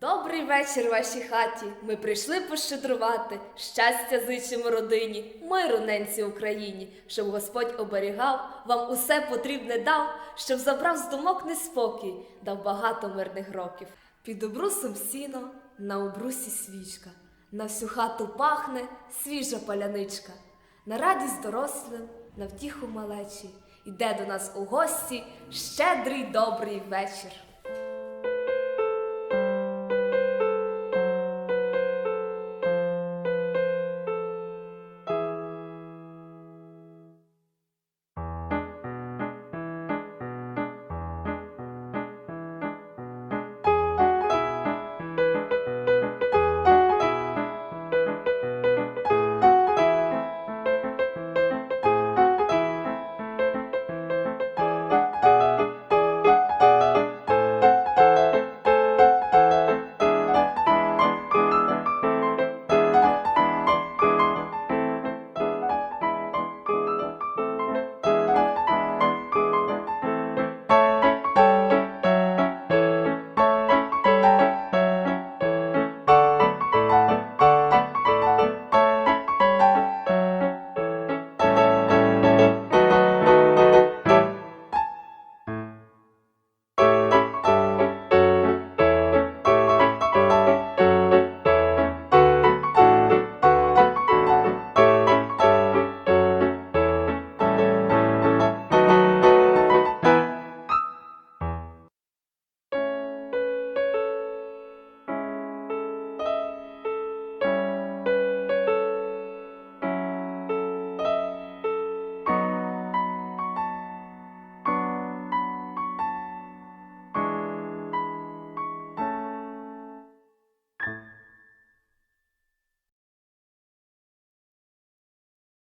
Добрий вечір вашій хаті. Ми прийшли пощедрувати. Щастя зичимо родині, миру ненці Україні, щоб Господь оберігав, вам усе потрібне дав, щоб забрав з думок неспокій, дав багато мирних років. Під обрусом сіно, на обрусі свічка, на всю хату пахне свіжа паляничка. На радість дорослим, на втіху малечі, іде до нас у гості щедрий добрий вечір.